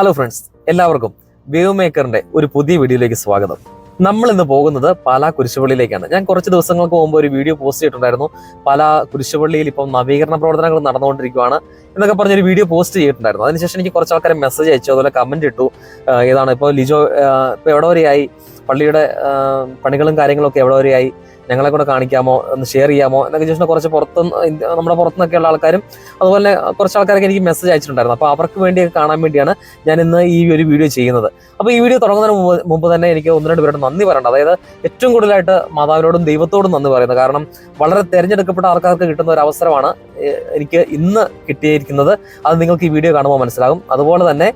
Hello friends എല്ലാവർക്കും wave മേക്കറിന്റെ ഒരു പുതിയ വീഡിയോയിലേക്ക് സ്വാഗതം. നമ്മൾ ഇന്ന് പോകുന്നത് പാലാ കുരിശുപള്ളിയിലേക്കാണ്. ഞാൻ കുറച്ച് ദിവസങ്ങൾക്ക് മുമ്പ് ഒരു വീഡിയോ പോസ്റ്റ് ചെയ്തിട്ടുണ്ടായിരുന്നു. പാലാ കുരിശുപള്ളിയിൽ ഇപ്പം നവീകരണ പ്രവർത്തനങ്ങൾ നടന്നുകൊണ്ടിരിക്കുകയാണ്. എന്നൊക്കെ പറഞ്ഞൊരു വീഡിയോ പോസ്റ്റ് ചെയ്തിട്ടുണ്ടായിരുന്നു. അതിനുശേഷം എനിക്ക് കുറച്ച് ആൾക്കാർ മെസ്സേജ് അയച്ചു അതുപോലെ കമന്റ് ഇട്ടു. ഏതാണ് ഇപ്പോൾ ലിജോ ഇപ്പോൾ എവിടെ വരെയായി? പള്ളിയുടെ പണികളും കാര്യങ്ങളൊക്കെ എവിടെ വരെയായി? ഞങ്ങളെ കൂടെ കാണിക്കാമോ? ഒന്ന് ഷെയർ ചെയ്യാമോ? എന്നൊക്കെ ചോദിച്ചാൽ കുറച്ച് പുറത്ത് നമ്മുടെ പുറത്തുനിന്നൊക്കെ ഉള്ള ആൾക്കാരും അതുപോലെ കുറച്ച് ആൾക്കാരൊക്കെ എനിക്ക് മെസ്സേജ് അയച്ചിട്ടുണ്ടായിരുന്നു. അപ്പോൾ അവർക്ക് വേണ്ടിയൊക്കെ കാണാൻ വേണ്ടിയാണ് ഞാൻ ഇന്ന് ഈ ഒരു വീഡിയോ ചെയ്യുന്നത്. അപ്പോൾ ഈ വീഡിയോ തുടങ്ങുന്നതിന് മുമ്പ് മുമ്പ് തന്നെ എനിക്ക് ഒന്ന് രണ്ട് പേരോട് നന്ദി പറയണം. അതായത് ഏറ്റവും കൂടുതലായിട്ട് മാതാവിനോടും ദൈവത്തോടും നന്ദി പറയുന്നത്. കാരണം വളരെ തിരഞ്ഞെടുക്കപ്പെട്ട ആൾക്കാർക്ക് കിട്ടുന്ന ഒരു അവസരമാണ് എനിക്ക് ഇന്ന് കിട്ടിയിരിക്കുന്നത് അത് നിങ്ങൾക്ക് ഈ വീഡിയോ കാണുമ്പോൾ മനസ്സിലാകും. അതുപോലെ തന്നെ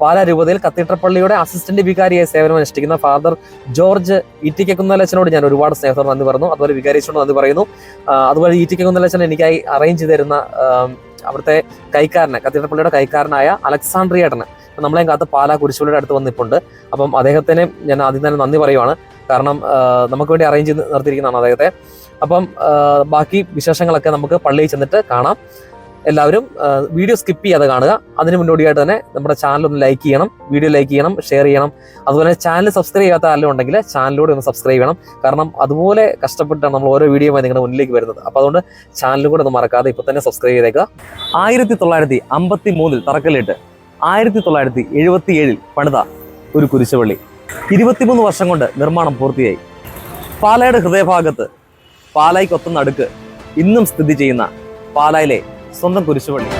പാലാ രൂപതയിൽ കത്തീഡ്രൽ പള്ളിയുടെ അസിസ്റ്റന്റ് വികാരിയായി സേവനം അനുഷ്ഠിക്കുന്ന ഫാദർ ജോർജ് ഇറ്റിക്ക കുന്നലച്ചനോട് ഞാൻ ഒരുപാട് സ്നേഹത്തോടെ നന്ദി പറഞ്ഞു അതുപോലെ വികാരിച്ചോട് നന്ദി പറയുന്നു. അതുപോലെ ഇറ്റിക്ക കുന്നലച്ചൻ എനിക്കായി അറേഞ്ച് ചെയ്ത് തരുന്ന അവിടുത്തെ കൈക്കാരന് കത്തീഡ്രൽ പള്ളിയുടെ കൈക്കാരനായ അലക്സാണ്ട്രിയേട്ടന് നമ്മളെയും കാത്ത് പാലാ കുരിശുപള്ളിയുടെ അടുത്ത് വന്നിട്ടുണ്ട്. അപ്പം അദ്ദേഹത്തിന് ഞാൻ ആദ്യം തന്നെ നന്ദി പറയുവാണ്. കാരണം നമുക്ക് വേണ്ടി അറേഞ്ച് ചെയ്ത് നിർത്തിയിരിക്കുന്നതാണ് അദ്ദേഹത്തെ. അപ്പം ബാക്കി വിശേഷങ്ങളൊക്കെ നമുക്ക് പള്ളിയിൽ ചെന്നിട്ട് കാണാം. എല്ലാവരും വീഡിയോ സ്കിപ്പ് ചെയ്യാതെ കാണുക. അതിന് മുന്നോടിയായിട്ട് തന്നെ നമ്മുടെ ചാനൽ ഒന്ന് ലൈക്ക് ചെയ്യണം വീഡിയോ ലൈക്ക് ചെയ്യണം ഷെയർ ചെയ്യണം. അതുപോലെ ചാനൽ സബ്സ്ക്രൈബ് ചെയ്യാത്ത ആരെങ്കിലും ഉണ്ടെങ്കിൽ ചാനലിലൂടെ ഒന്ന് സബ്സ്ക്രൈബ് ചെയ്യണം. കാരണം അതുപോലെ കഷ്ടപ്പെട്ടാണ് നമ്മൾ ഓരോ വീഡിയോയുമായി നിങ്ങളുടെ മുന്നിലേക്ക് വരുന്നത്. അപ്പോൾ അതുകൊണ്ട് ചാനലും കൂടെ ഒന്ന് മറക്കാതെ ഇപ്പോൾ തന്നെ സബ്സ്ക്രൈബ് ചെയ്തേക്കുക. ആയിരത്തി തൊള്ളായിരത്തി അമ്പത്തി മൂന്നിൽ തറക്കല്ലിട്ട് ആയിരത്തി തൊള്ളായിരത്തി എഴുപത്തി ഏഴിൽ പണിത ഒരു കുരിശുപള്ളി. ഇരുപത്തിമൂന്ന് വർഷം കൊണ്ട് നിർമ്മാണം പൂർത്തിയായി. പാലയുടെ ഹൃദയഭാഗത്ത് പാലായ്ക്കൊത്ത നടുക്ക് ഇന്നും സ്ഥിതി ചെയ്യുന്ന പാലായിലെ സ്വന്തം കുരിശുപള്ളി.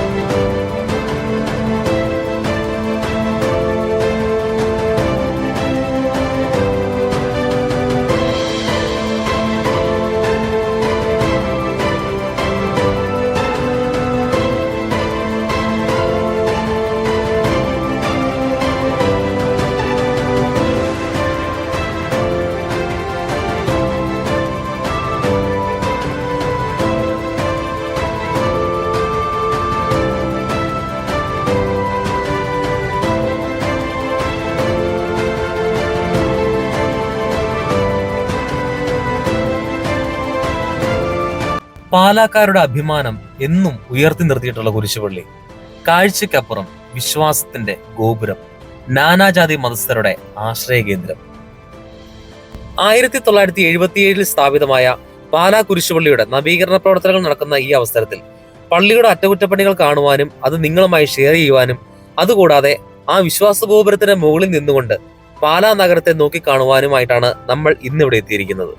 പാലാക്കാരുടെ അഭിമാനം എന്നും ഉയർത്തി നിർത്തിയിട്ടുള്ള കുരിശുപള്ളി. കാഴ്ചക്കപ്പുറം വിശ്വാസത്തിന്റെ ഗോപുരം നാനാജാതി മതസ്ഥരുടെ ആശ്രയ കേന്ദ്രം ആയിരത്തി തൊള്ളായിരത്തി എഴുപത്തിയേഴിൽ സ്ഥാപിതമായ പാലാ കുരിശുപള്ളിയുടെ നവീകരണ പ്രവർത്തനങ്ങൾ നടക്കുന്ന ഈ അവസരത്തിൽ പള്ളിയുടെ അറ്റകുറ്റപ്പണികൾ കാണുവാനും അത് നിങ്ങളുമായി ഷെയർ ചെയ്യുവാനും അതുകൂടാതെ ആ വിശ്വാസ ഗോപുരത്തിന്റെ മുകളിൽ നിന്നുകൊണ്ട് പാലാ നഗരത്തെ നോക്കിക്കാണുവാനുമായിട്ടാണ് നമ്മൾ ഇന്നിവിടെ എത്തിയിരിക്കുന്നത്.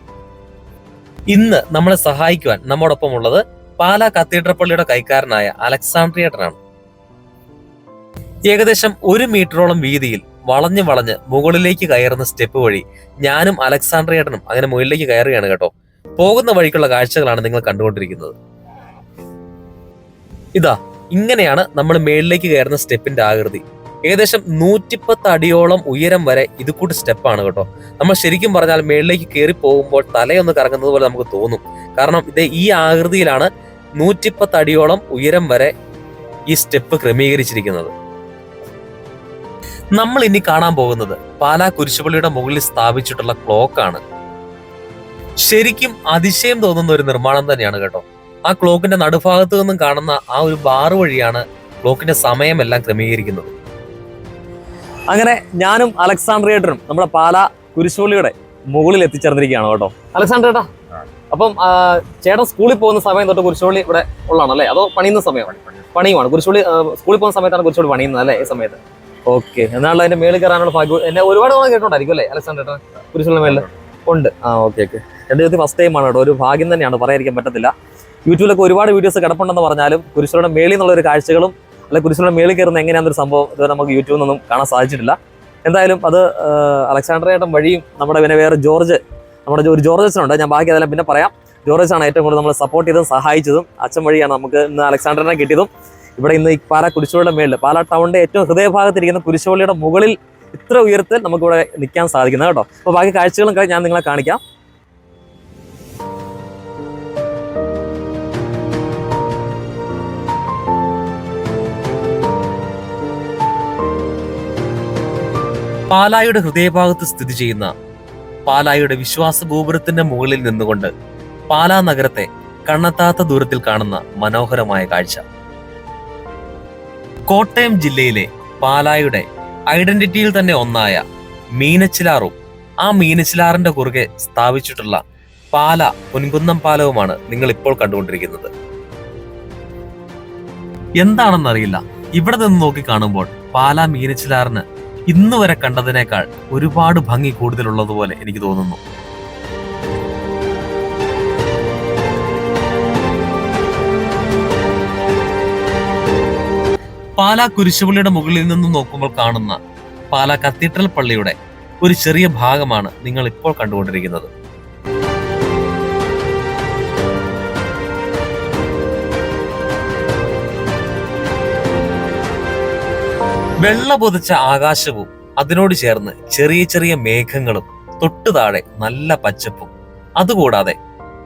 ഇന്ന് നമ്മളെ സഹായിക്കുവാൻ നമ്മോടൊപ്പം ഉള്ളത് പാലാ കത്തീഡ്രൽ പള്ളിയുടെ കൈക്കാരനായ അലക്സാണ്ട്രിയേട്ടനാണ്. ഏകദേശം ഒരു മീറ്ററോളം വീതിയിൽ വളഞ്ഞു വളഞ്ഞ് മുകളിലേക്ക് കയറുന്ന സ്റ്റെപ്പ് വഴി ഞാനും അലക്സാണ്ട്രിയേട്ടനും അങ്ങനെ മുകളിലേക്ക് കയറുകയാണ് കേട്ടോ. പോകുന്ന വഴിക്കുള്ള കാഴ്ചകളാണ് നിങ്ങൾ കണ്ടുകൊണ്ടിരിക്കുന്നത്. ഇതാ ഇങ്ങനെയാണ് നമ്മൾ മേളിലേക്ക് കയറുന്ന സ്റ്റെപ്പിന്റെ ആകൃതി. ഏകദേശം നൂറ്റിപ്പത്ത് അടിയോളം ഉയരം വരെ ഇത് കൂട്ട് സ്റ്റെപ്പാണ് കേട്ടോ. നമ്മൾ ശരിക്കും പറഞ്ഞാൽ മേളിലേക്ക് കയറി പോകുമ്പോൾ തലയൊന്ന് കറങ്ങുന്നത് പോലെ നമുക്ക് തോന്നും. കാരണം ഇത് ഈ ആകൃതിയിലാണ് നൂറ്റിപ്പത്ത് അടിയോളം ഉയരം വരെ ഈ സ്റ്റെപ്പ് ക്രമീകരിച്ചിരിക്കുന്നത്. നമ്മൾ ഇനി കാണാൻ പോകുന്നത് പാലാ കുരിശുപള്ളിയുടെ മുകളിൽ സ്ഥാപിച്ചിട്ടുള്ള ക്ലോക്കാണ് ശരിക്കും അതിശയം തോന്നുന്ന ഒരു നിർമ്മാണം തന്നെയാണ് കേട്ടോ. ആ ക്ലോക്കിന്റെ നടുഭാഗത്ത് നിന്നും കാണുന്ന ആ ഒരു ബാർ വഴിയാണ് ക്ലോക്കിന്റെ സമയമെല്ലാം ക്രമീകരിക്കുന്നത്. അങ്ങനെ ഞാനും അലക്സാണ്ട്രിയേട്ടറും നമ്മുടെ പാലാ കുരിശുപള്ളിയുടെ മുകളിൽ എത്തിച്ചേർന്നിരിക്കുകയാണ് കേട്ടോ. അലക്സാണ്ടർ അപ്പം ചേട്ടൻ സ്കൂളിൽ പോകുന്ന സമയം തൊട്ട് കുരിശുപള്ളി ഇവിടെ ഉള്ളതാണല്ലേ? അതോ പണിയുന്ന സമയമാണ്? പണിയുമാണ്. കുരിശുപള്ളി ആ, സ്കൂളിൽ പോകുന്ന സമയത്താണ് കുരിശുപള്ളി പണിയുന്നത് അല്ലേ ഈ സമയത്ത്? ഓക്കെ. എന്നാണല്ലോ അതിന്റെ മേളിൽ കയറാനുള്ള ഭാഗ്യം. എന്നെ ഒരുപാട് തവണ കേട്ടോണ്ടായിരിക്കും അല്ലേ അലക്സാണ്ടർ കുരിശോളി കുരിശുപള്ളി മേളിൽ? ഉണ്ട്. ആ ഓക്കെ ഓക്കെ. എന്റെ ജീവിതത്തിൽ ഫസ്റ്റ് ടൈം ആണ് കേട്ടോ. ഒരു ഭാഗ്യം തന്നെയാണ് പറയാതിരിക്കാൻ പറ്റത്തില്ല. യൂട്യൂബിലൊക്കെ ഒരുപാട് വീഡിയോസ് കിടപ്പുണ്ടെന്ന് പറഞ്ഞാലും കുരിശോളിയുടെ മേളിൽ നിന്നുള്ള ഒരു കാഴ്ചകളും അല്ലെ കുരിശിലൂടെ മേളിൽ കയറുന്ന എങ്ങനെയാണെന്നൊരു സംഭവം ഇതുവരെ നമുക്ക് യൂട്യൂബിൽ നിന്നും കാണാൻ സാധിച്ചിട്ടില്ല. എന്തായാലും അത് ഏട്ടൻ വഴിയും നമ്മുടെ പിന്നെ വേറെ ജോർജ് നമ്മുടെ ഒരു ജോർജ് അച്ഛനുണ്ട് ഞാൻ ബാക്കി അതെല്ലാം പിന്നെ പറയാം. ജോർജ് ആണ് ഏറ്റവും കൂടുതൽ നമ്മൾ സപ്പോർട്ട് ചെയ്തതും സഹായിച്ചതും അച്ഛൻ വഴിയാണ് നമുക്ക് ഇന്ന് അലക്സാണ്ടറിനെ കിട്ടിയതും. ഇവിടെ ഇന്ന് ഈ പാല കുരിശുപള്ളിയുടെ മേളിൽ പാല ടൗണിന്റെ ഏറ്റവും ഹൃദയഭാഗത്തിരിക്കുന്ന കുരിശുപള്ളിയുടെ മുകളിൽ ഇത്ര ഉയരത്തിൽ നമുക്കിവിടെ നിൽക്കാൻ സാധിക്കുന്നത് കേട്ടോ. അപ്പോൾ ബാക്കി കാഴ്ചകളും ഞാൻ നിങ്ങളെ കാണിക്കാം. പാലായുടെ ഹൃദയഭാഗത്ത് സ്ഥിതി ചെയ്യുന്ന പാലായുടെ വിശ്വാസ ഗോപുരത്തിന്റെ മുകളിൽ നിന്നുകൊണ്ട് പാലാ നഗരത്തെ കണ്ണെത്താത്ത ദൂരത്തിൽ കാണുന്ന മനോഹരമായ കാഴ്ച. കോട്ടയം ജില്ലയിലെ പാലായുടെ ഐഡന്റിറ്റിയിൽ തന്നെ ഒന്നായ മീനച്ചിലാറും ആ മീനച്ചിലാറിന്റെ കുറുകെ സ്ഥാപിച്ചിട്ടുള്ള പാല പൊൻകുന്നം പാലവുമാണ് നിങ്ങൾ ഇപ്പോൾ കണ്ടുകൊണ്ടിരിക്കുന്നത്. എന്താണെന്നറിയില്ല. ഇവിടെ നിന്ന് നോക്കി കാണുമ്പോൾ പാല മീനച്ചിലാറിന് ഇന്ന് വരെ കണ്ടതിനേക്കാൾ ഒരുപാട് ഭംഗി കൂടുതലുള്ളതുപോലെ എനിക്ക് തോന്നുന്നു. പാലാ കുരിശുപള്ളിയുടെ മുകളിൽ നിന്ന് നോക്കുമ്പോൾ കാണുന്ന പാലാ കത്തീഡ്രൽ പള്ളിയുടെ ഒരു ചെറിയ ഭാഗമാണ് നിങ്ങൾ ഇപ്പോൾ കണ്ടുകൊണ്ടിരിക്കുന്നത്. വെള്ള പൊതിച്ച ആകാശവും അതിനോട് ചേർന്ന് ചെറിയ ചെറിയ മേഘങ്ങളും തൊട്ടു താഴെ നല്ല പച്ചപ്പും. അതുകൂടാതെ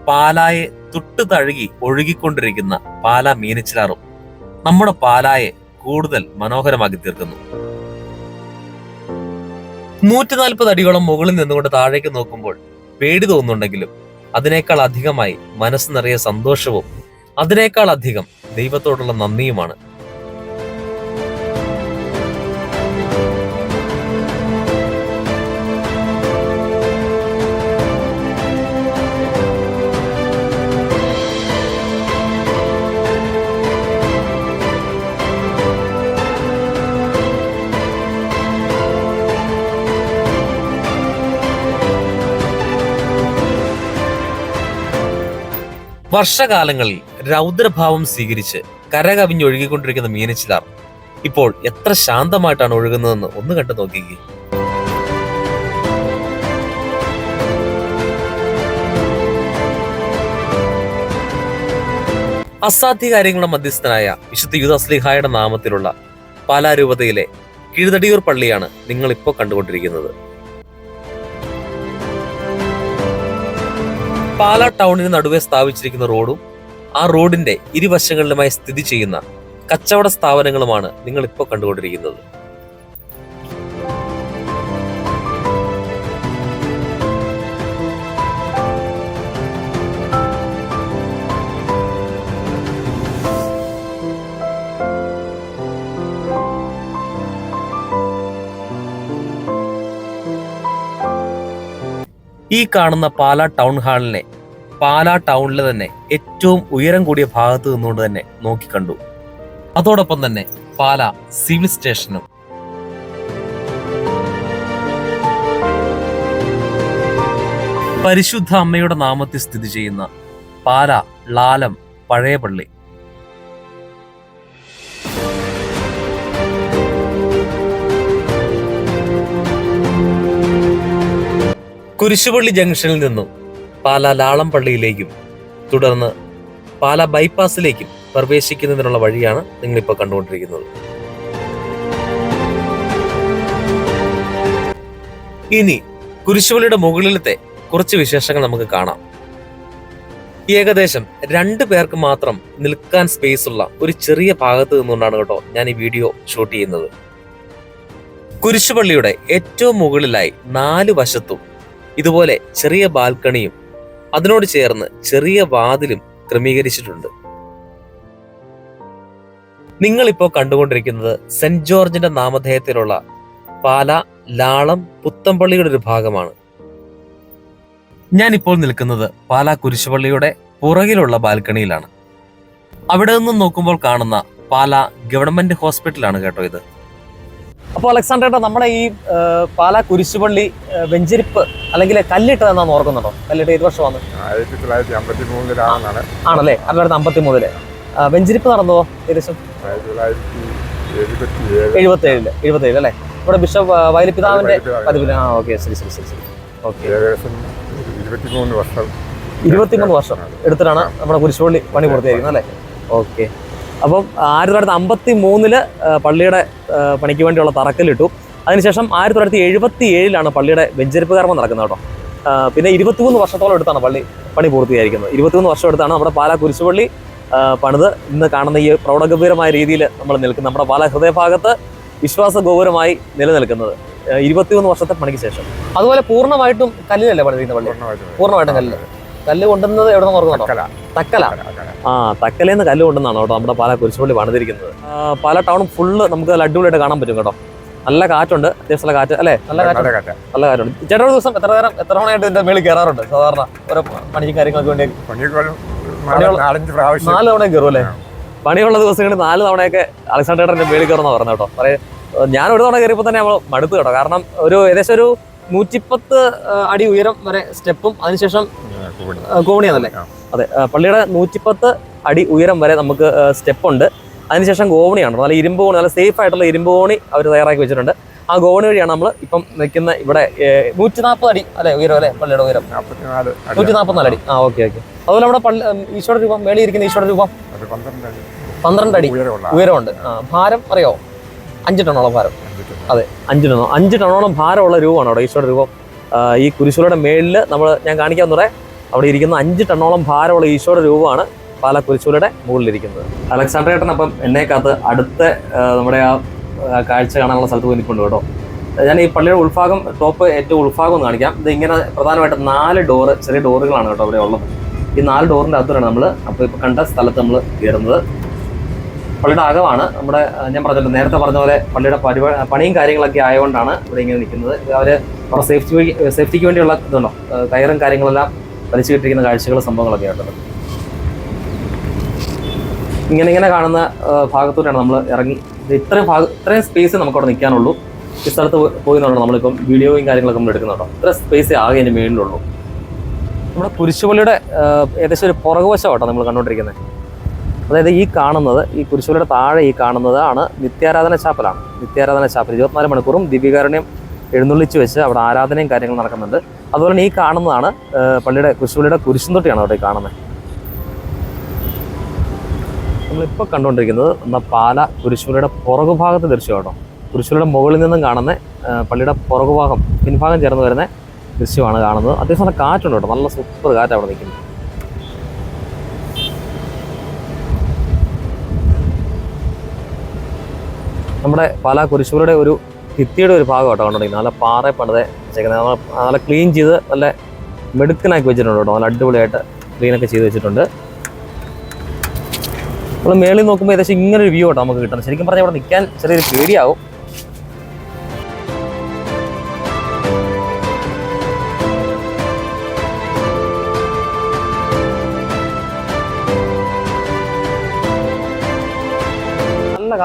പാലായെ തൊട്ടു തഴുകി ഒഴുകിക്കൊണ്ടിരിക്കുന്ന പാല മീനച്ചിലാറും നമ്മുടെ പാലായെ കൂടുതൽ മനോഹരമാക്കി തീർക്കുന്നു. നൂറ്റി നാൽപ്പത് അടിയോളം മുകളിൽ നിന്നുകൊണ്ട് താഴേക്ക് നോക്കുമ്പോൾ പേടി തോന്നുന്നുണ്ടെങ്കിലും അതിനേക്കാൾ അധികമായി മനസ്സ് നിറയെ സന്തോഷവും അതിനേക്കാൾ അധികം ദൈവത്തോടുള്ള നന്ദിയുമാണ്. വർഷകാലങ്ങളിൽ രൗദ്രഭാവം സ്വീകരിച്ച് കരകവിഞ്ഞൊഴുകിക്കൊണ്ടിരിക്കുന്ന മീനച്ചിലാർ ഇപ്പോൾ എത്ര ശാന്തമായിട്ടാണ് ഒഴുകുന്നതെന്ന് ഒന്ന് കണ്ടു നോക്കിക്കേ. അസാധ്യ കാര്യങ്ങളുടെ മധ്യസ്ഥനായ വിശുദ്ധ യുദാസ്ലിഹായുടെ നാമത്തിലുള്ള പാലാരൂപതയിലെ കിഴുതടിയൂർ പള്ളിയാണ് നിങ്ങൾ ഇപ്പോൾ കണ്ടുകൊണ്ടിരിക്കുന്നത്. പാലാ ടൗണിന് നടുവെ സ്ഥാപിച്ചിരിക്കുന്ന റോഡും ആ റോഡിന്റെ ഇരുവശങ്ങളിലുമായി സ്ഥിതി ചെയ്യുന്ന കച്ചവട സ്ഥാപനങ്ങളുമാണ് നിങ്ങൾ ഇപ്പോൾ കണ്ടുകൊണ്ടിരിക്കുന്നത്. ഈ കാണുന്ന പാലാ ടൗൺ ഹാളിനെ പാലാ ടൗണിലെ തന്നെ ഏറ്റവും ഉയരം കൂടിയ ഭാഗത്ത് നിന്നുകൊണ്ട് തന്നെ നോക്കിക്കണ്ടു അതോടൊപ്പം തന്നെ പാല സിവിൽ സ്റ്റേഷനും. പരിശുദ്ധ അമ്മയുടെ നാമത്തിൽ സ്ഥിതി ചെയ്യുന്ന പാല ലാലം പഴയ കുരിശുപള്ളി ജംഗ്ഷനിൽ നിന്നും പാല ലാളം പള്ളിയിലേക്കും തുടർന്ന് പാല ബൈപ്പാസിലേക്കും പ്രവേശിക്കുന്നതിനുള്ള വഴിയാണ് നിങ്ങളിപ്പോൾ കണ്ടുകൊണ്ടിരിക്കുന്നത്. ഇനി കുരിശുപള്ളിയുടെ മുകളിലത്തെ കുറച്ച് വിശേഷങ്ങൾ നമുക്ക് കാണാം. ഏകദേശം രണ്ട് പേർക്ക് മാത്രം നിൽക്കാൻ സ്പേസ് ഉള്ള ഒരു ചെറിയ ഭാഗത്ത് നിന്നുകൊണ്ടാണ് കേട്ടോ ഞാൻ ഈ വീഡിയോ ഷൂട്ട് ചെയ്യുന്നത്. കുരിശുപള്ളിയുടെ ഏറ്റവും മുകളിലായി നാല് വശത്തും ഇതുപോലെ ചെറിയ ബാൽക്കണിയും അതിനോട് ചേർന്ന് ചെറിയ വാതിലും ക്രമീകരിച്ചിട്ടുണ്ട്. നിങ്ങളിപ്പോൾ കണ്ടുകൊണ്ടിരിക്കുന്നത് സെന്റ് ജോർജിന്റെ നാമധേയത്തിലുള്ള പാല ലാളം പുത്തമ്പള്ളിയുടെ ഒരു ഭാഗമാണ്. ഞാനിപ്പോൾ നിൽക്കുന്നത് പാല കുരിശുപള്ളിയുടെ പുറകിലുള്ള ബാൽക്കണിയിലാണ്. അവിടെ നിന്നും നോക്കുമ്പോൾ കാണുന്ന പാല ഗവൺമെന്റ് ഹോസ്പിറ്റലാണ് കേട്ടോ ഇത്. അപ്പോൾ അലക്സാണ്ടർ ഏട്ടാ നമ്മുടെ ഈ പാലാ കുരിശുപള്ളി വെഞ്ചരിപ്പ് അല്ലെങ്കിൽ കല്ലിട്ട് എന്നാന്ന് ഓർക്കുന്നുണ്ടോ? കല്ലിട്ട് ഏത് വർഷമാണ്? ആയിരത്തി തൊള്ളായിരത്തി അമ്പത്തി മൂന്നിലാണെന്നാണ് ആണല്ലേ? ആയിരത്തി തൊള്ളായിരത്തി അമ്പത്തി മൂന്നിൽ വെഞ്ചരിപ്പ് നടന്നോ ഏകദേശം? എഴുപത്തി ഏഴ് എഴുപത്തി ഏഴിൽ എഴുപത്തി ഏഴ് അല്ലേ? ഇവിടെ ബിഷപ്പ് വയലിപ്പിതാവിന്റെ പതിവിൽ. ആ ഓക്കെ ശരി ശരി ശരി ശരി. ഓക്കെ. ഏകദേശം ഇരുപത്തിമൂന്ന് വർഷം. ഇരുപത്തിമൂന്ന് വർഷം എടുത്തിട്ടാണ് നമ്മുടെ കുരിശുപള്ളി പണി പൂർത്തിയായിരിക്കുന്നത് അല്ലേ? ഓക്കെ. അപ്പം ആയിരത്തി തൊള്ളായിരത്തി അമ്പത്തി മൂന്നിൽ പള്ളിയുടെ പണിക്ക് വേണ്ടിയുള്ള തറക്കല്ലിട്ടു. അതിനുശേഷം ആയിരത്തി തൊള്ളായിരത്തി എഴുപത്തി ഏഴിലാണ് പള്ളിയുടെ വെഞ്ചരിപ്പ് കർമ്മം നടക്കുന്നത് കേട്ടോ. പിന്നെ ഇരുപത്തിമൂന്ന് വർഷത്തോളം എടുത്താണ് പള്ളി പണി പൂർത്തിയായിരിക്കുന്നത് ഇരുപത്തിമൂന്ന് വർഷം എടുത്താണ് നമ്മുടെ പാലാ കുരിശുപള്ളി പണിത്. ഇന്ന് കാണുന്ന ഈ പ്രൗഢഗംഭീരമായ രീതിയിൽ നമ്മൾ നിൽക്കുന്നത് നമ്മുടെ പാലാ ഹൃദയഭാഗത്ത് വിശ്വാസ ഗോപുരമായി നിലനിൽക്കുന്നത്. ഇരുപത്തിമൂന്ന് വർഷത്തെ പണിക്ക് ശേഷം. അതുപോലെ പൂർണമായിട്ടും കല്ലിലല്ലേ പണിതിരിക്കുന്ന പള്ളി? പൂർണമായിട്ടും പൂർണമായിട്ടും കല്ല് കൊണ്ടുവന്നത് എവിടെ നിന്ന് ഓർക്കുന്നുണ്ടോ തക്കല. ആ തക്കലേന്ന് നിന്ന് കല്ല് കൊണ്ടുവന്നാണ് കേട്ടോ നമ്മുടെ പാല കുരിശുപള്ളി പണിതിരിക്കുന്നത്. പല ടൗൺ ഫുള്ള് നമുക്ക് നല്ല അടിപൊളിയായിട്ട് കാണാൻ പറ്റും കേട്ടോ. നല്ല കാറ്റുണ്ട് അത്യാവശ്യം കാറ്റ് അല്ലേ? നല്ല കാറ്റ്. നല്ല കാറ്റാ. നല്ല കാറ്റുണ്ട്. ചേട്ടാ ഒരു ദിവസം എത്ര നേരം എത്ര മണിയായിട്ട് ഇതിന്റെ മേളിൽ കയറാറുണ്ട്? സാധാരണ ഓരോ പണിക്കും കാര്യങ്ങളൊക്കെ വേണ്ടി നാല് തവണ കയറും അല്ലേ? പണിയുള്ള ദിവസങ്ങളിൽ നാല് തവണയൊക്കെ അലക്സാണ്ടർ ഏട്ടന്റെ മേളിൽ കയറുന്ന പറഞ്ഞു കേട്ടോ. പറയ ഞാൻ ഒരു തവണ കയറിയപ്പോൾ തന്നെ നമ്മൾ മടുത്തു കേട്ടോ. കാരണം ഒരു ഏകദേശം ഒരു നൂറ്റിപ്പത്ത് അടി ഉയരം വരെ സ്റ്റെപ്പും അതിനുശേഷം ഗോവണിയാണല്ലേ അതെ പള്ളിയുടെ നൂറ്റിപ്പത്ത് അടി ഉയരം വരെ നമുക്ക് സ്റ്റെപ്പുണ്ട്. അതിനുശേഷം ഗോവണിയാണ്. നല്ല ഇരുമ്പ് കോണി നല്ല സേഫ് ആയിട്ടുള്ള ഇരുമ്പ് കോണി അവർ തയ്യാറാക്കി വെച്ചിട്ടുണ്ട്. ആ ഗോവണി വഴിയാണ് നമ്മൾ ഇപ്പം നിൽക്കുന്ന ഇവിടെ നൂറ്റി നാൽപ്പത് അടി അല്ലെ ഉയരം അല്ലെ പള്ളിയുടെ ഉയരം? നൂറ്റി നാൽപ്പത്തിനാല് അടി. ആ ഓക്കെ ഓക്കെ. അതുപോലെ നമ്മുടെ പള്ളി ഈശ്വര രൂപം മേളിൽ ഇരിക്കുന്ന ഈശ്വര രൂപം? പന്ത്രണ്ട് അടി പന്ത്രണ്ട് അടി ഉയരമുണ്ട്. ആ ഭാരം അറിയോ? അഞ്ച് ടണ്ണോളം ഭാരം. അതെ അഞ്ച് ടണോ അഞ്ച് ടണോളം ഭാരമുള്ള രൂപമാണ് അവിടെ ഈശ്വര രൂപം. ഈ കുരിശുകളുടെ മേളിൽ നമ്മൾ ഞാൻ കാണിക്കാവുന്നതേ അവിടെ ഇരിക്കുന്ന അഞ്ച് ടണ്ണോളം ഭാരമുള്ള ഈശ്വര രൂപമാണ് പാല കുരിശുകളുടെ മുകളിലിരിക്കുന്നത്. അലക്സാണ്ടർ ഏട്ടൻ അപ്പം എന്നെ കാത്ത് അടുത്ത നമ്മുടെ ആ കാഴ്ച കാണാനുള്ള സ്ഥലത്ത് പോയി നിൽക്കുന്നുണ്ട് കേട്ടോ. ഞാൻ ഈ പള്ളിയുടെ ഉൾഭാഗം ടോപ്പ് ഏറ്റവും ഉൾഭാഗം ഒന്ന് കാണിക്കാം. ഇത് ഇങ്ങനെ പ്രധാനമായിട്ടും നാല് ഡോറ് ചെറിയ ഡോറുകളാണ് കേട്ടോ അവിടെ ഉള്ളത്. ഈ നാല് ഡോറിന്റെ അകത്താണ് നമ്മൾ അപ്പോൾ ഇപ്പോൾ കണ്ട സ്ഥലത്ത് നമ്മൾ കയറുന്നത്. പള്ളിയുടെ അകമാണ്. നമ്മുടെ ഞാൻ പറഞ്ഞല്ലോ നേരത്തെ പറഞ്ഞ പോലെ പള്ളിയുടെ പരിപാടി പണിയും കാര്യങ്ങളൊക്കെ ആയതുകൊണ്ടാണ് ഇവിടെ ഇങ്ങനെ നിൽക്കുന്നത്. അവർ അവരുടെ സേഫ്റ്റി സേഫ്റ്റിക്ക് വേണ്ടിയുള്ള ഇതുണ്ടോ? കയറും കാര്യങ്ങളെല്ലാം വലിച്ചു കിട്ടിയിരിക്കുന്ന കാഴ്ചകൾ സംഭവങ്ങളൊക്കെ ആയിട്ടുണ്ട്. ഇങ്ങനെ ഇങ്ങനെ കാണുന്ന ഭാഗത്തൂടെയാണ് നമ്മൾ ഇറങ്ങി. ഇത് ഇത്രയും ഭാഗം ഇത്രയും സ്പേസ് നമുക്ക് അവിടെ നിൽക്കാനുള്ളൂ. ഈ സ്ഥലത്ത് പോയി എന്നുള്ളത് നമ്മളിപ്പം വീഡിയോയും കാര്യങ്ങളൊക്കെ നമ്മൾ എടുക്കുന്നുണ്ടോ ഇത്ര സ്പേസ് ആകെ അതിന്റെ മേളിലുള്ളൂ. നമ്മുടെ കുരിശുപള്ളിയുടെ ഏകദേശം ഒരു പുറകുവശമാട്ടോ നമ്മൾ കണ്ടുകൊണ്ടിരിക്കുന്നത്. അതായത് ഈ കാണുന്നത് ഈ കുരിശുപള്ളിയുടെ താഴെ ഈ കാണുന്നതാണ് നിത്യാരാധന ചാപ്പലാണ്. നിത്യാരാധന ചാപ്പൽ ഇരുപത്തിനാല് മണിക്കൂറും ദിവ്യകാരുണ്യം എഴുന്നള്ളിച്ച് വെച്ച് അവിടെ ആരാധനയും കാര്യങ്ങൾ നടക്കുന്നുണ്ട്. അതുപോലെ തന്നെ ഈ കാണുന്നതാണ് പള്ളിയുടെ കുരിശുപള്ളിയുടെ കുരിശുന്തൊട്ടിയാണ് അവിടെ കാണുന്നത്. നമ്മളിപ്പോൾ കണ്ടുകൊണ്ടിരിക്കുന്നത് നമ്മുടെ പാല കുരിശുപള്ളിയുടെ പുറകുഭാഗത്തെ ദൃശ്യം കേട്ടോ കുരിശുപള്ളിയുടെ മുകളിൽ നിന്നും കാണുന്ന പള്ളിയുടെ പുറകുഭാഗം പിൻഭാഗം ചേർന്ന് വരുന്ന ദൃശ്യമാണ് കാണുന്നത്. അത്യാവശ്യം നല്ല കാറ്റുണ്ട് കേട്ടോ നല്ല സൂപ്പർ കാറ്റ് അവിടെ നിൽക്കുന്നത്. നമ്മുടെ പാലാ കുരിശൂരുടെ ഒരു ഭിത്തിയുടെ ഒരു ഭാഗം കേട്ടോ കണ്ടുണ്ടെങ്കിൽ നല്ല പാറ പണിതെ വെച്ചേക്കുന്നത്. നല്ല ക്ലീൻ ചെയ്ത് നല്ല മെടുക്കനാക്കി വെച്ചിട്ടുണ്ട് കേട്ടോ. നല്ല അടിപൊളിയായിട്ട് ക്ലീനൊക്കെ ചെയ്ത് വെച്ചിട്ടുണ്ട്. നമ്മൾ മേളിൽ നോക്കുമ്പോൾ ഏകദേശം ഇങ്ങനെ ഒരു വ്യൂ കേട്ടോ നമുക്ക് കിട്ടണം ശരിക്കും പറഞ്ഞാൽ ഇവിടെ നിൽക്കാൻ ചെറിയൊരു പേടിയാവും.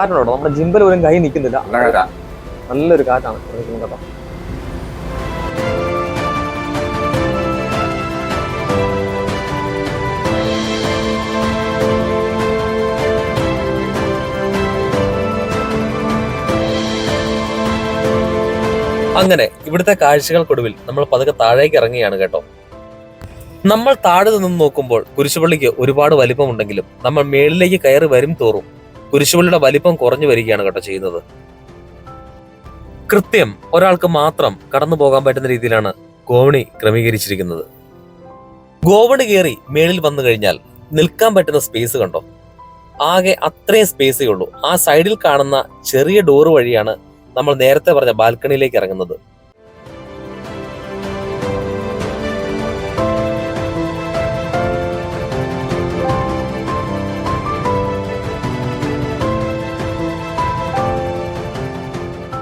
കാറ്റുണ്ട് നമ്മുടെ ജിമ്പൽ പോലും കൈ നിൽക്കുന്നില്ല. നല്ല നല്ലൊരു കാറ്റാണ് കേട്ടോ അങ്ങനെ ഇവിടുത്തെ കാഴ്ചകൾക്കൊടുവിൽ നമ്മൾ പതുക്കെ താഴേക്ക് ഇറങ്ങുകയാണ് കേട്ടോ. നമ്മൾ താഴെ നിന്ന് നോക്കുമ്പോൾ കുരിശുപള്ളിക്ക് ഒരുപാട് വലിപ്പമുണ്ടെങ്കിലും നമ്മൾ മേളിലേക്ക് കയറി വരും തോറും കുരിശുപള്ളിയുടെ വലിപ്പം കുറഞ്ഞു വരികയാണ് കേട്ടോ ചെയ്യുന്നത്. കൃത്യം ഒരാൾക്ക് മാത്രം കടന്നു പോകാൻ പറ്റുന്ന രീതിയിലാണ് ഗോവണി ക്രമീകരിച്ചിരിക്കുന്നത്. ഗോവണി കയറി മേളിൽ വന്നു കഴിഞ്ഞാൽ നിൽക്കാൻ പറ്റുന്ന സ്പേസ് കണ്ടോ? ആകെ അത്രയും സ്പേസേ ഉള്ളൂ. ആ സൈഡിൽ കാണുന്ന ചെറിയ ഡോറ് വഴിയാണ് നമ്മൾ നേരത്തെ പറഞ്ഞ ബാൽക്കണിയിലേക്ക് ഇറങ്ങുന്നത്.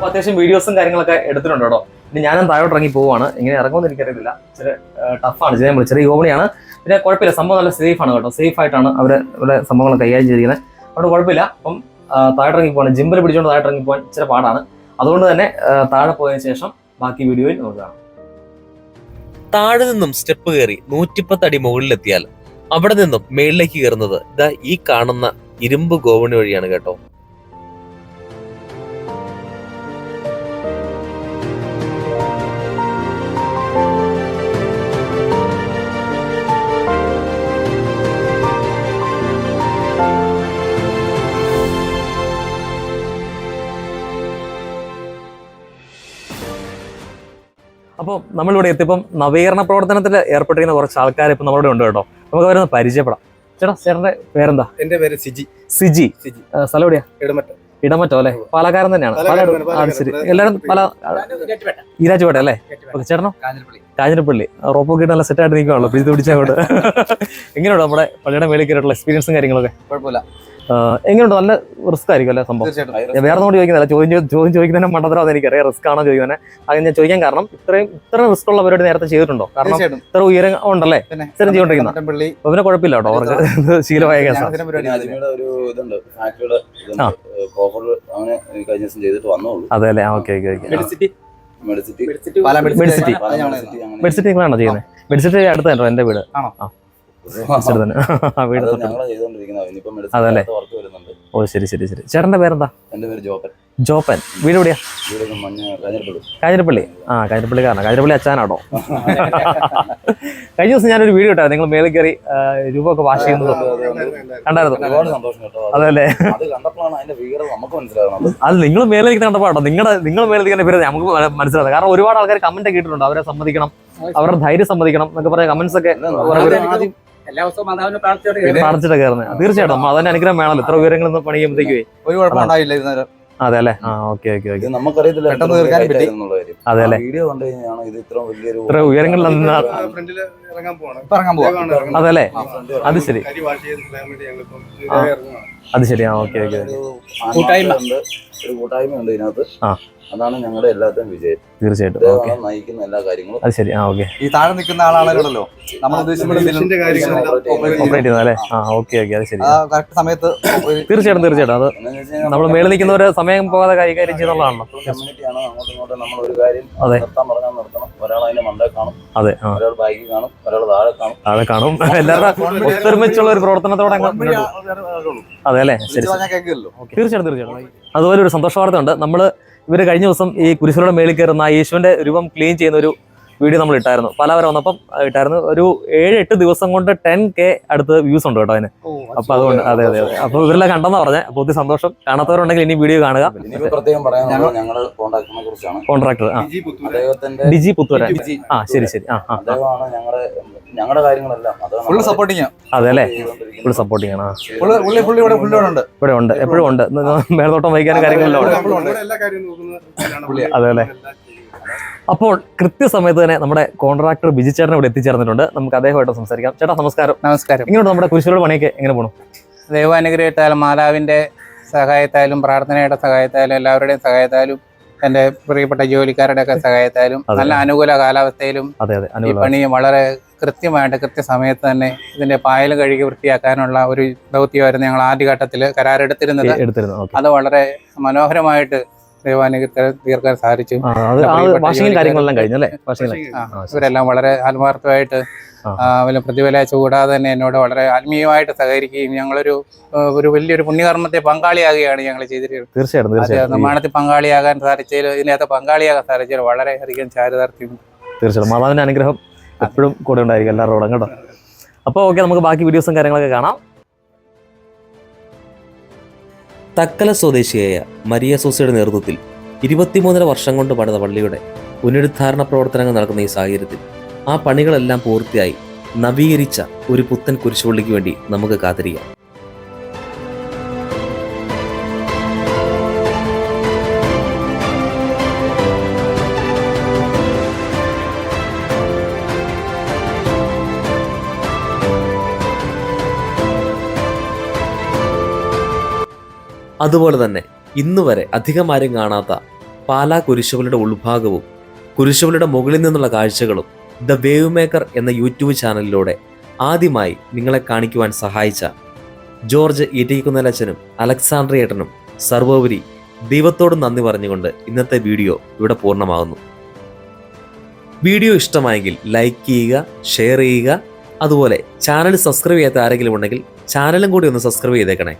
അപ്പൊ അത്യാവശ്യം വീഡിയോസും കാര്യങ്ങളൊക്കെ എടുത്തിട്ടുണ്ട് കേട്ടോ. ഇനി ഞാനും താഴോട്ട് ഇറങ്ങി പോവാണ്. ഇങ്ങനെ ഇറങ്ങുമെന്ന് എനിക്കറിയില്ല ചെറിയ ടഫാണ് ചെറിയ വിളിച്ചത് ചെറിയ ഗോവണിയാണ് പിന്നെ കുഴപ്പമില്ല. സംഭവം നല്ല സേഫ് ആണ് കേട്ടോ. സേഫ് ആയിട്ടാണ് അവർ ഇവിടെ സംഭവങ്ങൾ കൈകാര്യം ചെയ്തിരിക്കുന്നത്. അതുകൊണ്ട് കുഴപ്പമില്ല. അപ്പം താഴെ ഇറങ്ങി പോകണം ജിമ്പിൽ പിടിച്ചുകൊണ്ട് താഴെ ഇറങ്ങി പോകാൻ ഇച്ചിരി പാടാണ്. അതുകൊണ്ട് തന്നെ താഴെ പോയതിനു ശേഷം ബാക്കി വീഡിയോയിൽ നമുക്ക് താഴെ നിന്നും സ്റ്റെപ്പ് കയറി നൂറ്റിപ്പത്ത് അടി മുകളിലെത്തിയാൽ അവിടെ നിന്നും മേളിലേക്ക് കയറുന്നത് ഇതാ ഈ കാണുന്ന ഇരുമ്പ് ഗോവണി വഴിയാണ് കേട്ടോ. അപ്പോൾ നമ്മളിവിടെ എത്തിയപ്പം നവീകരണ പ്രവർത്തനത്തിൽ ഏർപ്പെട്ടിരിക്കുന്ന കുറച്ച് ആൾക്കാർ ഇപ്പം നമ്മളിവിടെ ഉണ്ട് കേട്ടോ. നമുക്ക് അവരൊന്ന് പരിചയപ്പെടാം. ചേട്ടാ ചേട്ടന്റെ പേരെന്താ? എന്റെ പേര് സിജി. സിജി. സിജി. സ്ഥലം എവിടെയാ? ഇടമറ്റം. ഇടമറ്റോ അല്ലേ? പാലക്കാരൻ തന്നെയാണ്. ആ. ശരി എല്ലാവരും പല ഈരാറ്റുപേട്ട അല്ലേ? ഓക്കെ ചേട്ടനോ? കാഞ്ഞിരപ്പള്ളി. റോപ്പ് കിട്ടി നല്ല സെറ്റായിട്ട് നിൽക്കുകയാണല്ലോ പിടിച്ച് പിടിച്ചങ്ങോട്ട് എങ്ങനെയുണ്ടോ നമ്മുടെ പള്ളിയുടെ മേളിൽ കയറിയിട്ടുള്ള എക്സ്പീരിയൻസും കാര്യങ്ങളൊക്കെ? കുഴപ്പമില്ല. എങ്ങനെയുണ്ട്? നല്ല റിസ്ക് ആയിരിക്കും അല്ലേ സംഭവം? വേറെ നോട് ചോദിക്കുന്നില്ല ചോദ്യം ചോദ്യം ചോദിക്കുന്നതിന് മണ്ടത്തരം എനിക്കറിയാം റിസ്ക് ആണോ ചോദിക്കുന്നത് അത് ഞാൻ ചോദിക്കാൻ കാരണം ഇത്രയും ഇത്ര റിസ്ക് ഉള്ള പരിപാടി നേരത്തെ ചെയ്തിട്ടുണ്ടോ? കാരണം ഇത്ര ഉയരം ഉണ്ടല്ലേ? ഇത്രയും സ്ഥിരം ചെയ്തോണ്ടിരിക്കുന്ന. അപ്പൊ പിന്നെ കുഴപ്പമില്ല കേട്ടോ. അവർക്ക് ശീലമായ കേസാണ് അതെ അല്ലേ? Okay okay okay. Medicity Medicity Pala Medicity. നിങ്ങളാണോ ചെയ്യുന്നത് മെഡിസിറ്റി അടുത്ത് എന്റെ വീട്. ആണോ? അതല്ലേ? ഓ ശരി ശരി ശരി. ചേട്ടന്റെ പേരെന്താ? ജോപ്പൻ. ജോപ്പൻ. വീട് എവിടെയാ? കാഞ്ഞിരപ്പള്ളി. കാഞ്ഞിരപ്പള്ളി. ആ കാഞ്ഞിരപ്പള്ളിക്കാരനാ. കാഞ്ഞിരപ്പള്ളി അച്ഛനാണോ? കഴിഞ്ഞ ദിവസം ഞാനൊരു വീഡിയോ ഇട്ടാ നിങ്ങൾ മേളിൽ കയറി രൂപ രൂപമൊക്കെ വാഷ് ചെയ്യുന്നത് കണ്ടായിരുന്നു ഒരുപാട് സന്തോഷം കേട്ടോ. അതല്ലേ അത് നിങ്ങൾ മേലെ നിൽക്കുന്ന കണ്ടപ്പോ കേട്ടോ നിങ്ങളുടെ നിങ്ങൾ മേലെ നിൽക്കുന്ന പേര് നമുക്ക് മനസ്സിലാകും കാരണം ഒരുപാട് ആൾക്കാർ കമന്റ് ഒക്കെ ഇട്ടിട്ടുണ്ട്. അവരെ സമ്മതിക്കണം. അവരുടെ ധൈര്യം സമ്മതിക്കണം എന്നൊക്കെ പറയാം. കമന്റ്സ് ഒക്കെ പ്രാർത്ഥിച്ചിട്ട് കയറുന്നത്. തീർച്ചയായിട്ടും. നമ്മൾ അനുഗ്രഹം വേണമല്ലോ ഇത്ര വിവരങ്ങൾ നിന്ന് പണി ചെയ്യുമ്പോഴത്തേക്ക് ഒരു കുഴപ്പമുണ്ടായില്ല അതെ അല്ലേ? ആ ഓക്കെ ഓക്കെ ഓക്കെ. നമുക്കറിയത്തില്ല പെട്ടെന്ന് തീർക്കാൻ പറ്റി. എന്നുള്ള അതെ അല്ലേ? വീഡിയോ കണ്ടു കഴിഞ്ഞാണ് ഇത് ഇത്ര വലിയൊരു ഇത്ര ഉയരങ്ങളിൽ ഇറങ്ങാൻ പോവാണ്. അതെ അല്ലേ? അത് ശരി. അത് ശരി. ആ ഓക്കെ ഓക്കെ. ഒരു കൂട്ടായ്മ. ഉണ്ട് ഒരു കൂട്ടായ്മ ഉണ്ട് ഇതിനകത്ത്. ആ. അതാണ് ഞങ്ങളുടെ എല്ലാത്തിനും വിജയം. തീർച്ചയായിട്ടും. നയിക്കുന്ന എല്ലാ കാര്യങ്ങളും അത് ശരി. ആ ഓക്കെ. ഈ താഴെ നിൽക്കുന്ന ആളാണല്ലോ. നമ്മൾ ഉദ്ദേശിക്കുന്ന മെഷീന്റെ കാര്യങ്ങളെല്ലാം ഓപ്പറേറ്റ് ചെയ്യുന്നത്. അല്ലേ ആ ഓക്കെ ഓക്കെ അത് ശരി. കറക്റ്റ് സമയത്ത് തീർച്ചയായിട്ടും തീർച്ചയായിട്ടും. അത് നമ്മൾ മേളിൽ നിൽക്കുന്നവരെ സമയം പോകാതെ കൈകാര്യം ചെയ്യുന്നതാണല്ലോ കമ്മ്യൂണിറ്റിയാണ് അങ്ങോട്ടും ഇങ്ങോട്ടും നമ്മൾ ഒരു കാര്യം അതെ. നിർത്താൻ പറഞ്ഞാൽ നിർത്തണം. ഒരാൾ അതിന്റെ മണ്ടേ കാണും. അതെ ഒരാൾ ബാക്കിൽ കാണും. ഒരാൾ താഴെ കാണും. താഴെ കാണും. എല്ലാവരുടെ ഒത്തൊരുമിച്ചുള്ള ഒരു പ്രവർത്തനത്തോടെ അതെ അല്ലേ? ശരി തീർച്ചയായിട്ടും തീർച്ചയായിട്ടും. അതുപോലെ ഒരു സന്തോഷ വാർത്ത ഉണ്ട്. നമ്മൾ ഇവർ കഴിഞ്ഞ ദിവസം ഈ കുരിശിലൂടെ മേളിൽ കയറുന്ന യേശുവിന്റെ രൂപം ക്ലീൻ ചെയ്യുന്ന ഒരു വീഡിയോ നമ്മൾ ഇട്ടായിരുന്നു. പലവരെ വന്നപ്പം ഇട്ടായിരുന്നു. ഒരു ഏഴ് എട്ട് ദിവസം കൊണ്ട് ടെൻ കെ അടുത്ത് വ്യൂസ് ഉണ്ട് കേട്ടോ അതിന്. അപ്പൊ അതുകൊണ്ട് അതെ അതെ അതെ. അപ്പൊ ഇവരെല്ലാം കണ്ടെന്നാ പറഞ്ഞത് അപ്പൊ ഒത്തിരി സന്തോഷം. കാണാത്തവരുണ്ടെങ്കിൽ ഇനി വീഡിയോ കാണുക. കോൺട്രാക്ടർ ആ. ഡിജി പുത്തൂരൻ ആ ശരി ശരി. ആ ഞങ്ങളുടെ കാര്യങ്ങളെല്ലാം ഫുൾ സപ്പോർട്ടിങ് അതെ അല്ലേ. ഫുൾ സപ്പോർട്ടിങ് ആണ് ഇവിടെ ഉണ്ട്. ഇവിടെ ഉണ്ട്. എപ്പോഴും ഉണ്ട്. മേൽനോട്ടം വഹിക്കാനും കാര്യങ്ങളെല്ലാം ഉണ്ട്. അതെ അല്ലേ? അപ്പോൾ കൃത്യസമയത്ത് തന്നെ നമ്മുടെ കോൺട്രാക്ടർ ബിജി ചേട്ടൻ ഇവിടെ എത്തിച്ചേർന്നിട്ടുണ്ട്. നമുക്ക് അദ്ദേഹമായിട്ട് സംസാരിക്കാം. ചേട്ടാ നമസ്കാരം. നമസ്കാരം. ഇങ്ങോട്ട് നമ്മുടെ കുരിശുകളുടെ പണിയൊക്കെ എങ്ങനെ പോകണം ദൈവാനുഗ്രഹത്താലും മാതാവിന്റെ സഹായത്താലും പ്രാർത്ഥനയുടെ സഹായത്താലും എല്ലാവരുടെയും സഹായത്താലും എന്റെ പ്രിയപ്പെട്ട ജോലിക്കാരുടെ ഒക്കെ സഹായത്താലും നല്ല അനുകൂല കാലാവസ്ഥയിലും അതെ അതെ. ഈ പണി വളരെ കൃത്യമായിട്ട് കൃത്യസമയത്ത് തന്നെ ഇതിന്റെ പായൽ കഴുകി വൃത്തിയാക്കാനുള്ള ഒരു ദൗത്യമായിരുന്നു ഞങ്ങൾ ആദ്യഘട്ടത്തിൽ കരാറെടുത്തിരുന്നത് അത് വളരെ മനോഹരമായിട്ട് ദൈവാനുഗ്രഹത്തിൽ തീർക്കാൻ സാധിച്ചു. കാര്യങ്ങളെല്ലാം. ഇവരെല്ലാം വളരെ ആത്മാർത്ഥമായിട്ട് വലിയ പ്രതിഫലാഴ്ച കൂടാതെ തന്നെ എന്നോട് വളരെ ആത്മീയമായിട്ട് സഹകരിക്കുകയും ഞങ്ങളൊരു ഒരു വലിയൊരു പുണ്യകർമ്മത്തെ പങ്കാളിയാകുകയാണ് ഞങ്ങൾ ചെയ്തിട്ടുള്ളത് തീർച്ചയായിട്ടും നിർമ്മാണത്തിൽ പങ്കാളിയാകാൻ സാധിച്ചതിൽ ഇതിനകത്ത് പങ്കാളിയാകാൻ സാധിച്ചതിൽ വളരെയധികം ചാരിതാർത്ഥ്യം. തീർച്ചയായിട്ടും. മാതാവിന്റെ അനുഗ്രഹം എപ്പോഴും കൂടെ ഉണ്ടായിരിക്കും എല്ലാവരോടും കേട്ടോ? അപ്പോൾ ഓക്കെ നമുക്ക് ബാക്കി വീഡിയോസും കാര്യങ്ങളൊക്കെ കാണാം. തക്കല സ്വദേശിയായ മരിയ സൂസയുടെ നേതൃത്വത്തിൽ ഇരുപത്തിമൂന്നര വർഷം കൊണ്ട് പണിത പള്ളിയുടെ പുനരുദ്ധാരണ പ്രവർത്തനങ്ങൾ നടക്കുന്ന ഈ സാഹചര്യത്തിൽ ആ പണികളെല്ലാം പൂർത്തിയായി നവീകരിച്ച ഒരു പുത്തൻ കുരിശുപള്ളിക്ക് വേണ്ടി നമുക്ക് കാത്തിരിക്കാം. അതുപോലെ തന്നെ ഇന്ന് വരെ അധികം ആരും കാണാത്ത പാലാ കുരിശുകളുടെ ഉൾഭാഗവും കുരിശുകളുടെ മുകളിൽ നിന്നുള്ള കാഴ്ചകളും ദ വേവ് മേക്കർ എന്ന യൂട്യൂബ് ചാനലിലൂടെ ആദ്യമായി നിങ്ങളെ കാണിക്കുവാൻ സഹായിച്ച ജോർജ് ഈറ്റിക്കുന്നലച്ചനും അലക്സാണ്ട്രിയേട്ടനും സർവോപരി ദൈവത്തോട് നന്ദി പറഞ്ഞുകൊണ്ട് ഇന്നത്തെ വീഡിയോ ഇവിടെ പൂർണമാകുന്നു. വീഡിയോ ഇഷ്ടമായെങ്കിൽ ലൈക്ക് ചെയ്യുക ഷെയർ ചെയ്യുക. അതുപോലെ ചാനൽ സബ്സ്ക്രൈബ് ചെയ്യാത്ത ആരെങ്കിലും ഉണ്ടെങ്കിൽ ചാനലും കൂടി ഒന്ന് സബ്സ്ക്രൈബ് ചെയ്തേക്കണേ.